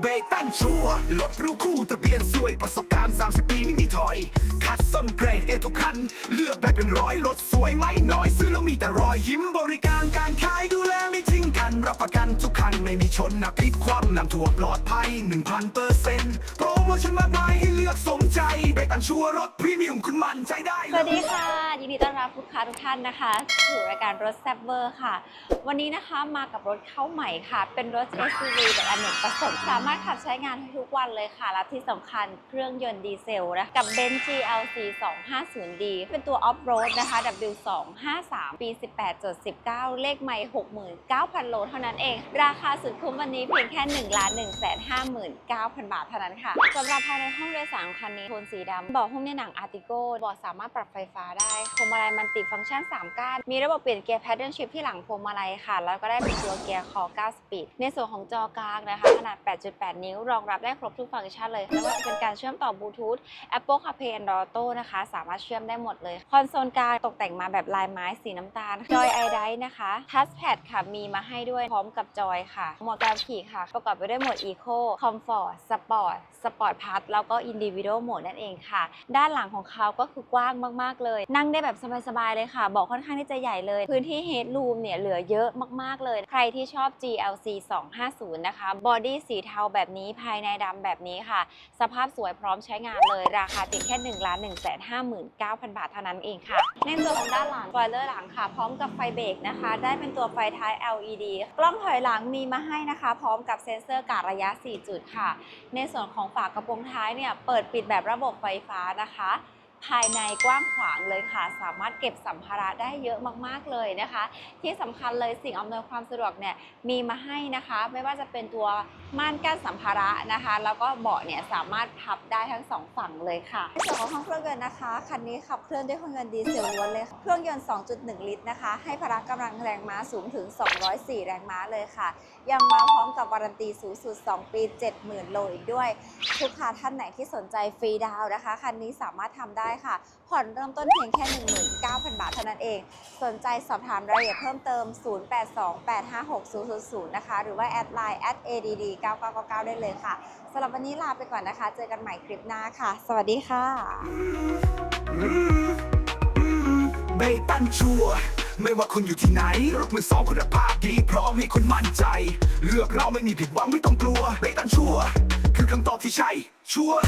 เบตันชัวร์รถรู้คู่ทะเบียนสวยประสบการณ์ 30 ปีไม่มีถอย คัดส้นเกรดเอทุกคัน เลือกได้เป็นร้อยรถสวยไม่น้อย ซื้อแล้วมีแต่รอยยิ้มบริการการขายดูแลไม่ทิ้งกัน รับประกันทุกคัน ไม่มีชนนะพลิกความนำถั่วปลอดภัย 1,000เปอร์เซ็นต์โปรโมชั่นมากมายให้เลือกสมใจ เบตันชัวร์รถพรีเมียมคุณมั่นใจได้สวัสดีค่ะยินดีต้อน รับลูกค้าทุกท่านนะคะสู่รายการรถแซบเวอร์ค่ะ วันนี้นะคะมากับรถเข้าใหม่ค่ะ เป็นรถ SUV แบบอเนกประสงค์สามารถขับใช้งานทุกวันเลยค่ะ และที่สำคัญเครื่องยนต์ดีเซลนะกับ Benz GLC 250D เป็นตัวออฟโรดนะคะ W253 ปี 18.19 เลขไม่ 69,000 โลเท่านั้นเอง ราคาสุดคุ้มวันนี้เพียงแค่1 1 5 9 0 0 0 บาทเท่านั้นค่ะสำหรับภายในห้องโดยสารคันนี้โทนสีดำเบอกหุ้มในหนังอาร์ติโกเบอกสามารถปรับไฟฟ้าได้พวงมาลัยมันติฟังก์ชัน 3 ก้าน มีระบบเปลี่ยนเกียร์ paddle shift ที่หลังพวงมาลัยค่ะ แล้วก็ได้เป็นตัวเกียร์คอ 9 สปีด ในส่วนของจอกลางนะคะ ขนาด 8.8 นิ้ว รองรับได้ครบทุกฟังก์ชันเลยไม่ว่าจะเป็นการเชื่อมต่อบลูทูธ Apple CarPlay Android Auto นะคะ สามารถเชื่อมได้หมดเลย คอนโซลกลางตกแต่งมาแบบลายไม้สีน้ำตาล จอยไอไดนะคะทัชแพดค่ะ มีมาให้ด้วยพร้อมกับจอยค่ะโหมดการขี่ค่ะ ประกอบไปด้วยหมด Eco Comfort Sport Sport Plus แล้วก็ Individual Mode นั่นเองค่ะ ด้านหลังของเขาก็คือกว้างมาก ๆ เลย นั่งได้แบบสสบายเลยค่ะ บอกค่อนข้างที่จะใหญ่เลย พื้นที่ Headroom เนี่ยเหลือเยอะมากๆเลย ใครที่ชอบ GLC 250 นะคะ บอดี้สีเทาแบบนี้ภายในดำแบบนี้ค่ะ สภาพสวยพร้อมใช้งานเลย ราคาเพียงแค่1 1 5 9 0 0 0 บาทเท่านั้นเองค่ะ ในส่วนของด้านหลังสปอยเลอร์หลังค่ะ พร้อมกับไฟเบรกนะคะ ได้เป็นตัวไฟท้าย LED กล้องถอยหลังมีมาให้นะคะ พร้อมกับเซ็นเซอร์การระยะ 4 จุดค่ะ ในส่วนของฝากระโปรงท้ายเนี่ยเปิดปิดแบบระบบไฟฟ้านะคะ ภายในกว้างขวางเลยค่ะ สามารถเก็บสัมภาระได้เยอะมากๆเลยนะคะ ที่สำคัญเลยสิ่งอำนวยความสะดวกเนี่ยมีมาให้นะคะ ไม่ว่าจะเป็นตัวม่านกั้นสัมภาระนะคะ แล้วก็เบาะเนี่ยสามารถพับได้ทั้งสองฝั่งเลยค่ะในส่วนของห้องเครื่องยนต์นะคะคันนี้ขับเคลื่อนด้วยเครื่องยนต์ดีเซลล้วนเลยเครื่องยนต์ 2.1 ลิตรนะคะ ให้พละกำลังแรงม้าสูงถึง 204 แรงม้าเลยค่ะ ยังมาพร้อมกับวารันตีสูงสุด 2 ปี 70,000 โลอีกด้วยลูกค้าท่านไหนที่สนใจฟรีดาวน์นะคะคันนี้สามารถทำได้ค่ะ ผ่อนเริ่มต้นเพียงแค่ 19,000 บาทเท่านั้นเอง สนใจสอบถามรายละเอียดเพิ่มเติม 0828560000 นะคะ หรือว่าแอดไลน์ @add9999 ได้เลยค่ะสำหรับวันนี้ลาไปก่อนนะคะ เจอกันใหม่คลิปหน้าค่ะ สวัสดีค่ะเบตันชัวไม่ว่าคุณอยู่ที่ไหนรถมือสองคุณภาพดีพร้อมให้คุณมั่นใจ เลือกเราไม่มีผิดหวังไม่ต้องกลัวเบตันชัวคือคำตอบที่ใช่ชัวร์